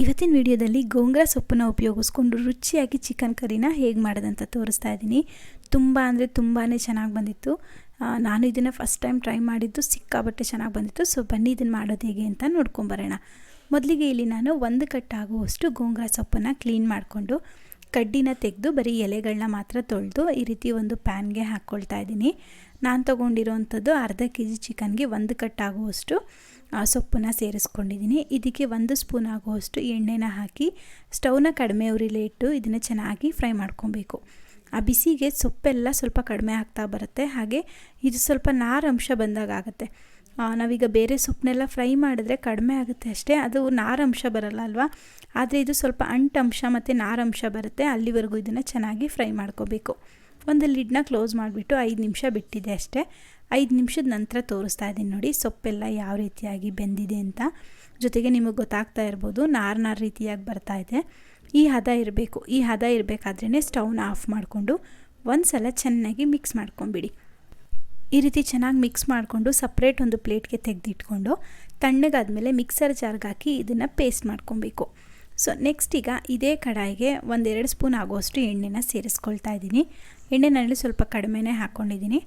ಇವತ್ತಿನ ವಿಡಿಯೋದಲ್ಲಿ ಗೋಂಗ್ರ ಸೊಪ್ಪನ್ನು ಉಪಯೋಗಿಸ್ಕೊಂಡು ರುಚಿಯಾಗಿ ಚಿಕನ್ ಕರಿನ ಹೇಗೆ ಮಾಡೋದಂತ ತೋರಿಸ್ತಾ ಇದ್ದೀನಿ. ತುಂಬ ಅಂದರೆ ತುಂಬಾ ಚೆನ್ನಾಗಿ ಬಂದಿತ್ತು. ನಾನು ಇದನ್ನು ಫಸ್ಟ್ ಟೈಮ್ ಟ್ರೈ ಮಾಡಿದ್ದು ಸಿಕ್ಕಾಬಟ್ಟೆ ಚೆನ್ನಾಗಿ ಬಂದಿತ್ತು. ಸೊ ಬನ್ನಿ ಇದನ್ನು ಮಾಡೋದು ಹೇಗೆ ಅಂತ ನೋಡ್ಕೊಂಬರೋಣ ಮೊದಲಿಗೆ ಇಲ್ಲಿ ನಾನು ಒಂದು ಕಟ್ಟಾಗುವಷ್ಟು ಗೋಂಗ್ರ ಸೊಪ್ಪನ್ನು ಕ್ಲೀನ್ ಮಾಡಿಕೊಂಡು ಕಡ್ಡಿನ ತೆಗೆದು ಬರೀ ಎಲೆಗಳನ್ನ ಮಾತ್ರ ತೊಳೆದು ಈ ರೀತಿ ಒಂದು ಪ್ಯಾನ್ಗೆ ಹಾಕ್ಕೊಳ್ತಾ ಇದ್ದೀನಿ. ನಾನು ತೊಗೊಂಡಿರೋವಂಥದ್ದು ಅರ್ಧ ಕೆ ಜಿ ಚಿಕನ್ಗೆ ಒಂದು ಕಟ್ಟಾಗುವಷ್ಟು ಆ, ಸೊಪ್ಪನ್ನ ಸೇರಿಸ್ಕೊಂಡಿದ್ದೀನಿ. ಇದಕ್ಕೆ ಒಂದು ಸ್ಪೂನ್ ಆಗುವಷ್ಟು ಎಣ್ಣೆನ ಹಾಕಿ ಸ್ಟವ್ನ ಕಡಿಮೆ ಉರಿಲೇ ಇಟ್ಟು ಇದನ್ನು ಚೆನ್ನಾಗಿ ಫ್ರೈ ಮಾಡ್ಕೊಬೇಕು. ಆ ಬಿಸಿಗೆ ಸೊಪ್ಪೆಲ್ಲ ಸ್ವಲ್ಪ ಕಡಿಮೆ ಆಗ್ತಾ ಬರುತ್ತೆ. ಹಾಗೆ ಇದು ಸ್ವಲ್ಪ ನಾರಂಶ ಬಂದಾಗ ಆಗುತ್ತೆ ನಾವೀಗ ಬೇರೆ ಸೊಪ್ಪನ್ನೆಲ್ಲ ಫ್ರೈ ಮಾಡಿದ್ರೆ ಕಡಿಮೆ ಆಗುತ್ತೆ ಅಷ್ಟೇ. ಅದು ನಾರಂಶ ಬರಲ್ಲ ಅಲ್ವಾ? ಆದರೆ ಇದು ಸ್ವಲ್ಪ ಅಂಟಂಶ ಮತ್ತು ನಾರಂಶ ಬರುತ್ತೆ. ಅಲ್ಲಿವರೆಗೂ ಇದನ್ನು ಚೆನ್ನಾಗಿ ಫ್ರೈ ಮಾಡ್ಕೋಬೇಕು. ಒಂದು ಲಿಡ್ನ ಕ್ಲೋಸ್ ಮಾಡಿಬಿಟ್ಟು ಐದು ನಿಮಿಷ ಬಿಟ್ಟಿದೆ ಅಷ್ಟೇ. ಐದು ನಿಮಿಷದ ನಂತರ ತೋರಿಸ್ತಾ ಇದ್ದೀನಿ ನೋಡಿ ಸೊಪ್ಪೆಲ್ಲ ಯಾವ ರೀತಿಯಾಗಿ ಬೆಂದಿದೆ ಅಂತ. ಜೊತೆಗೆ ನಿಮಗೆ ಗೊತ್ತಾಗ್ತಾ ಇರ್ಬೋದು, ನಾರು ನಾರು ರೀತಿಯಾಗಿ ಬರ್ತಾ ಇದೆ. ಈ ಹದ ಇರಬೇಕು. ಈ ಹದ ಇರಬೇಕಾದ್ರೇ ಸ್ಟವ್ನ ಆಫ್ ಮಾಡಿಕೊಂಡು ಒಂದು ಸಲ ಚೆನ್ನಾಗಿ ಮಿಕ್ಸ್ ಮಾಡ್ಕೊಂಬಿಡಿ. ಈ ರೀತಿ ಚೆನ್ನಾಗಿ ಮಿಕ್ಸ್ ಮಾಡಿಕೊಂಡು ಸಪ್ರೇಟ್ ಒಂದು ಪ್ಲೇಟ್ಗೆ ತೆಗೆದಿಟ್ಕೊಂಡು ತಣ್ಣಗಾದ್ಮೇಲೆ ಮಿಕ್ಸರ್ ಜಾರ್ಗೆ ಹಾಕಿ ಇದನ್ನು ಪೇಸ್ಟ್ ಮಾಡ್ಕೊಬೇಕು. ಸೊ ನೆಕ್ಸ್ಟ್ ಈಗ ಇದೇ ಕಡಾಯಿಗೆ ಒಂದೆರಡು ಸ್ಪೂನ್ ಆಗೋಷ್ಟು ಎಣ್ಣೆನ ಸೇರಿಸ್ಕೊಳ್ತಾ ಇದ್ದೀನಿ. ಎಣ್ಣೆನಲ್ಲಿ ಸ್ವಲ್ಪ ಕಡಿಮೆನೇ ಹಾಕ್ಕೊಂಡಿದ್ದೀನಿ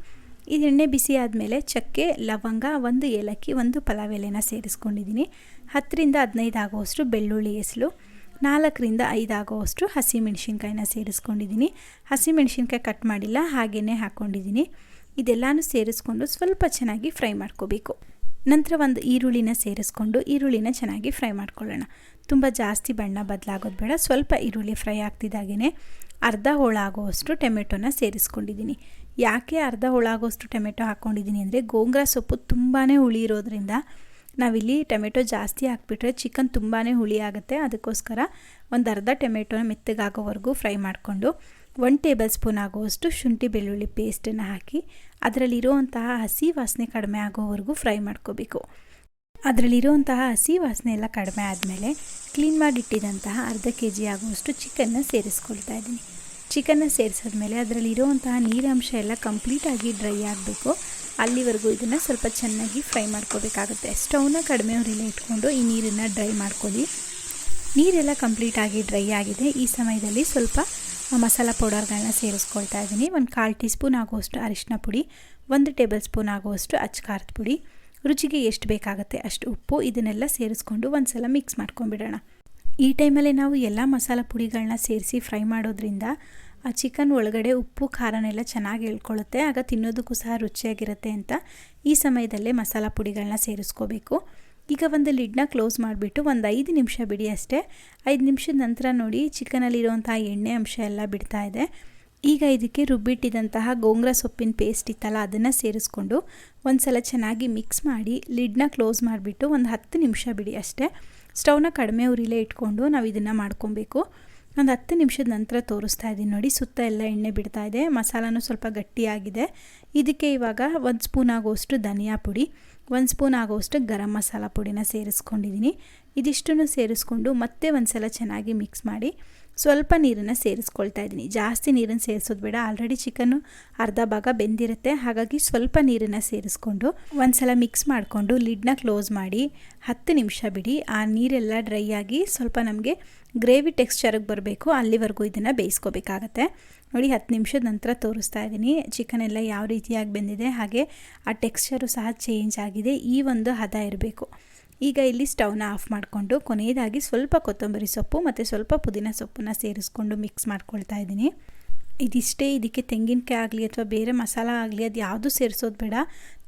ಇದು ಎಣ್ಣೆ ಬಿಸಿ ಆದಮೇಲೆ ಚಕ್ಕೆ, ಲವಂಗ, ಒಂದು ಏಲಕ್ಕಿ, ಒಂದು ಪಲಾವ್ ಎಲೆನ ಸೇರಿಸ್ಕೊಂಡಿದ್ದೀನಿ. ಹತ್ತರಿಂದ ಹದಿನೈದು ಆಗುವಷ್ಟು ಬೆಳ್ಳುಳ್ಳಿ ಎಸಲು ನಾಲ್ಕರಿಂದ ಐದು ಆಗುವಷ್ಟು ಹಸಿ ಮೆಣಸಿನ್ಕಾಯಿನ ಸೇರಿಸ್ಕೊಂಡಿದ್ದೀನಿ. ಹಸಿ ಮೆಣಸಿನ್ಕಾಯಿ ಕಟ್ ಮಾಡಿಲ್ಲ ಹಾಗೆಯೇ ಹಾಕ್ಕೊಂಡಿದ್ದೀನಿ ಇದೆಲ್ಲನೂ ಸೇರಿಸ್ಕೊಂಡು ಸ್ವಲ್ಪ ಚೆನ್ನಾಗಿ ಫ್ರೈ ಮಾಡ್ಕೋಬೇಕು. ನಂತರ ಒಂದು ಈರುಳ್ಳಿನ ಸೇರಿಸ್ಕೊಂಡು ಈರುಳ್ಳಿನ ಚೆನ್ನಾಗಿ ಫ್ರೈ ಮಾಡ್ಕೊಳ್ಳೋಣ. ತುಂಬ ಜಾಸ್ತಿ ಬಣ್ಣ ಬದಲಾಗೋದು ಬೇಡ, ಸ್ವಲ್ಪ ಈರುಳ್ಳಿ ಫ್ರೈ ಆಗ್ತಿದ್ದಾಗೇ ಅರ್ಧ ಹೋಳಾಗುವಷ್ಟು ಟೊಮೆಟೊನ ಸೇರಿಸ್ಕೊಂಡಿದ್ದೀನಿ. ಯಾಕೆ ಅರ್ಧ ಹೋಳಾಗುವಷ್ಟು ಟೊಮೆಟೊ ಹಾಕ್ಕೊಂಡಿದ್ದೀನಿ ಅಂದರೆ ಗೋಂಗ್ರಾ ಸೊಪ್ಪು ತುಂಬಾ ಹುಳಿ ಇರೋದ್ರಿಂದ ನಾವಿಲ್ಲಿ ಟೊಮೆಟೊ ಜಾಸ್ತಿ ಹಾಕ್ಬಿಟ್ರೆ ಚಿಕನ್ ತುಂಬಾ ಹುಳಿ ಆಗುತ್ತೆ. ಅದಕ್ಕೋಸ್ಕರ ಒಂದು ಅರ್ಧ ಟೊಮೆಟೊನ ಮೆತ್ತಗಾಗೋವರೆಗೂ ಫ್ರೈ ಮಾಡಿಕೊಂಡು ಒನ್ ಟೇಬಲ್ ಸ್ಪೂನ್ ಆಗುವಷ್ಟು ಶುಂಠಿ ಬೆಳ್ಳುಳ್ಳಿ ಪೇಸ್ಟನ್ನು ಹಾಕಿ ಅದರಲ್ಲಿರುವಂತಹ ಹಸಿ ವಾಸನೆ ಕಡಿಮೆ ಆಗೋವರೆಗೂ ಫ್ರೈ ಮಾಡ್ಕೋಬೇಕು. ಅದರಲ್ಲಿರುವಂತಹ ಹಸಿ ವಾಸನೆ ಎಲ್ಲ ಕಡಿಮೆ ಆದಮೇಲೆ ಕ್ಲೀನ್ ಮಾಡಿಟ್ಟಿದಂತಹ ಅರ್ಧ ಕೆ ಜಿ ಆಗುವಷ್ಟು ಚಿಕನ್ನ ಸೇರಿಸ್ಕೊಳ್ತಾ ಇದ್ದೀನಿ. ಚಿಕನ್ನ ಸೇರಿಸಿದ್ಮೇಲೆ ಅದರಲ್ಲಿರುವಂತಹ ನೀರಂಶ ಎಲ್ಲ ಕಂಪ್ಲೀಟಾಗಿ ಡ್ರೈ ಆಗಬೇಕು. ಅಲ್ಲಿವರೆಗೂ ಇದನ್ನು ಸ್ವಲ್ಪ ಚೆನ್ನಾಗಿ ಫ್ರೈ ಮಾಡ್ಕೋಬೇಕಾಗುತ್ತೆ. ಸ್ಟೌನ ಕಡಿಮೆ ಉರಿಲೇ ಇಟ್ಕೊಂಡು ಈ ನೀರನ್ನು ಡ್ರೈ ಮಾಡ್ಕೊಳ್ಳಿ. ನೀರೆಲ್ಲ ಕಂಪ್ಲೀಟಾಗಿ ಡ್ರೈ ಆಗಿದೆ. ಈ ಸಮಯದಲ್ಲಿ ಸ್ವಲ್ಪ ಮಸಾಲ ಪೌಡರ್ಗಳನ್ನ ಸೇರಿಸ್ಕೊಳ್ತಾ ಇದ್ದೀನಿ. ಒಂದು ಕಾಲು ಟೀ ಸ್ಪೂನ್ ಆಗುವಷ್ಟು ಅರಿಶಿನ ಪುಡಿ, ಒಂದು ಟೇಬಲ್ ಸ್ಪೂನ್ ಆಗುವಷ್ಟು ಅಚ್ಚಕಾರದ ಪುಡಿ. ರುಚಿಗೆ ಎಷ್ಟು ಬೇಕಾಗುತ್ತೆ ಅಷ್ಟು ಉಪ್ಪು ಇದನ್ನೆಲ್ಲ ಸೇರಿಸ್ಕೊಂಡು ಒಂದು ಸಲ ಮಿಕ್ಸ್ ಮಾಡ್ಕೊಂಡ್ಬಿಡೋಣ. ಈ ಟೈಮಲ್ಲಿ ನಾವು ಎಲ್ಲ ಮಸಾಲ ಪುಡಿಗಳನ್ನ ಸೇರಿಸಿ ಫ್ರೈ ಮಾಡೋದ್ರಿಂದ ಆ ಚಿಕನ್ ಒಳಗಡೆ ಉಪ್ಪು ಖಾರನೆಲ್ಲ ಚೆನ್ನಾಗಿ ಹೇಳ್ಕೊಳ್ಳುತ್ತೆ ಆಗ ತಿನ್ನೋದಕ್ಕೂ ಸಹ ರುಚಿಯಾಗಿರುತ್ತೆ ಅಂತ ಈ ಸಮಯದಲ್ಲೇ ಮಸಾಲ ಪುಡಿಗಳನ್ನ ಸೇರಿಸ್ಕೋಬೇಕು. ಈಗ ಒಂದು ಲಿಡ್ನ ಕ್ಲೋಸ್ ಮಾಡಿಬಿಟ್ಟು ಒಂದು ಐದು ನಿಮಿಷ ಬಿಡಿ ಅಷ್ಟೇ. ಐದು ನಿಮಿಷದ ನಂತರ ನೋಡಿ ಚಿಕನಲ್ಲಿರುವಂತಹ ಎಣ್ಣೆ ಅಂಶ ಎಲ್ಲ ಬಿಡ್ತಾ ಇದೆ. ಈಗ ಇದಕ್ಕೆ ರುಬ್ಬಿಟ್ಟಿದಂತಹ ಗೋಂಗ್ರ ಸೊಪ್ಪಿನ ಪೇಸ್ಟ್ ಇತ್ತಲ್ಲ, ಅದನ್ನು ಸೇರಿಸ್ಕೊಂಡು ಒಂದು ಸಲ ಚೆನ್ನಾಗಿ ಮಿಕ್ಸ್ ಮಾಡಿ ಲಿಡ್ನ ಕ್ಲೋಸ್ ಮಾಡಿಬಿಟ್ಟು ಒಂದು ಹತ್ತು ನಿಮಿಷ ಬಿಡಿ ಅಷ್ಟೇ. ಸ್ಟೌವ್ನ ಕಡಿಮೆ ಉರಿಲೇ ಇಟ್ಕೊಂಡು ನಾವು ಇದನ್ನು ಮಾಡ್ಕೊಬೇಕು. ಒಂದು ಹತ್ತು ನಿಮಿಷದ ನಂತರ ತೋರಿಸ್ತಾ ಇದ್ದೀನಿ ನೋಡಿ, ಸುತ್ತ ಎಲ್ಲ ಎಣ್ಣೆ ಬಿಡ್ತಾ ಇದೆ. ಮಸಾಲನೂ ಸ್ವಲ್ಪ ಗಟ್ಟಿಯಾಗಿದೆ. ಇದಕ್ಕೆ ಇವಾಗ ಒಂದು ಸ್ಪೂನ್ ಆಗೋಷ್ಟು ಧನಿಯಾ ಪುಡಿ, ಒಂದು ಸ್ಪೂನ್ ಆಗೋಷ್ಟು ಗರಂ ಮಸಾಲ ಪುಡಿನ ಸೇರಿಸ್ಕೊಂಡಿದ್ದೀನಿ. ಇದಿಷ್ಟನ್ನು ಸೇರಿಸ್ಕೊಂಡು ಮತ್ತೆ ಒಂದು ಸಲ ಚೆನ್ನಾಗಿ ಮಿಕ್ಸ್ ಮಾಡಿ ಸ್ವಲ್ಪ ನೀರನ್ನು ಸೇರಿಸ್ಕೊಳ್ತಾ ಇದ್ದೀನಿ. ಜಾಸ್ತಿ ನೀರನ್ನು ಸೇರಿಸೋದು ಬೇಡ. ಆಲ್ರೆಡಿ ಚಿಕನ್ನು ಅರ್ಧ ಭಾಗ ಬೆಂದಿರುತ್ತೆ. ಹಾಗಾಗಿ ಸ್ವಲ್ಪ ನೀರನ್ನು ಸೇರಿಸ್ಕೊಂಡು ಒಂದು ಸಲ ಮಿಕ್ಸ್ ಮಾಡಿಕೊಂಡು ಲಿಡ್ನ ಕ್ಲೋಸ್ ಮಾಡಿ ಹತ್ತು ನಿಮಿಷ ಬಿಡಿ. ಆ ನೀರೆಲ್ಲ ಡ್ರೈ ಆಗಿ ಸ್ವಲ್ಪ ನಮಗೆ ಗ್ರೇವಿ ಟೆಕ್ಸ್ಚರಿಗೆ ಬರಬೇಕು. ಅಲ್ಲಿವರೆಗೂ ಇದನ್ನು ಬೇಯಿಸ್ಕೋಬೇಕಾಗತ್ತೆ. ನೋಡಿ, ಹತ್ತು ನಿಮಿಷದ ನಂತರ ತೋರಿಸ್ತಾ ಇದ್ದೀನಿ. ಚಿಕನ್ ಎಲ್ಲ ಯಾವ ರೀತಿಯಾಗಿ ಬೆಂದಿದೆ, ಹಾಗೆ ಆ ಟೆಕ್ಸ್ಚರು ಸಹ ಚೇಂಜ್ ಆಗಿದೆ. ಈ ಒಂದು ಹದ ಇರಬೇಕು. ಈಗ ಇಲ್ಲಿ ಸ್ಟವ್ನ ಆಫ್ ಮಾಡಿಕೊಂಡು ಕೊನೆಯದಾಗಿ ಸ್ವಲ್ಪ ಕೊತ್ತಂಬರಿ ಸೊಪ್ಪು ಮತ್ತು ಸ್ವಲ್ಪ ಪುದೀನ ಸೊಪ್ಪನ್ನ ಸೇರಿಸ್ಕೊಂಡು ಮಿಕ್ಸ್ ಮಾಡ್ಕೊಳ್ತಾ ಇದ್ದೀನಿ. ಇದಿಷ್ಟೇ ಇದಕ್ಕೆ ತೆಂಗಿನಕಾಯಿ ಆಗಲಿ ಅಥವಾ ಬೇರೆ ಮಸಾಲ ಆಗಲಿ ಅದು ಯಾವುದು ಸೇರಿಸೋದು ಬೇಡ.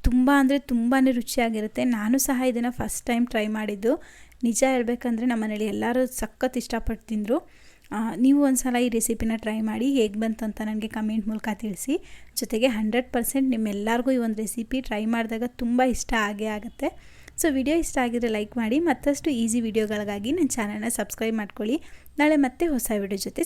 ತುಂಬ ಅಂದರೆ ತುಂಬಾ ರುಚಿಯಾಗಿರುತ್ತೆ. ನಾನು ಸಹ ಇದನ್ನು ಫಸ್ಟ್ ಟೈಮ್ ಟ್ರೈ ಮಾಡಿದ್ದು. ನಿಜ ಹೇಳ್ಬೇಕಂದ್ರೆ ನಮ್ಮ ಮನೇಲಿ ಎಲ್ಲರೂ ಸಖತ್ ಇಷ್ಟಪಟ್ಟು ತಿಂದರು. ನೀವು ಒಂದು ಸಲ ಈ ರೆಸಿಪಿನ ಟ್ರೈ ಮಾಡಿ ಹೇಗೆ ಬಂತು ಅಂತ ನನಗೆ ಕಮೆಂಟ್ ಮೂಲಕ ತಿಳಿಸಿ. ಜೊತೆಗೆ ಹಂಡ್ರೆಡ್ ಪರ್ಸೆಂಟ್ ನಿಮ್ಮೆಲ್ಲರಿಗೂ ಈ ಒಂದು ರೆಸಿಪಿ ಟ್ರೈ ಮಾಡಿದಾಗ ತುಂಬ ಇಷ್ಟ ಆಗೇ ಆಗುತ್ತೆ. ಸೊ ವಿಡಿಯೋ ಇಷ್ಟ ಆಗಿದ್ರೆ ಲೈಕ್ ಮಾಡಿ ಮತ್ತಷ್ಟು ಈಸಿ ವಿಡಿಯೋಗಳಿಗಾಗಿ ನನ್ನ ಚಾನಲ್ನ ಸಬ್ಸ್ಕ್ರೈಬ್ ಮಾಡ್ಕೊಳ್ಳಿ. ನಾಳೆ ಮತ್ತೆ ಹೊಸ ವಿಡಿಯೋ ಜೊತೆ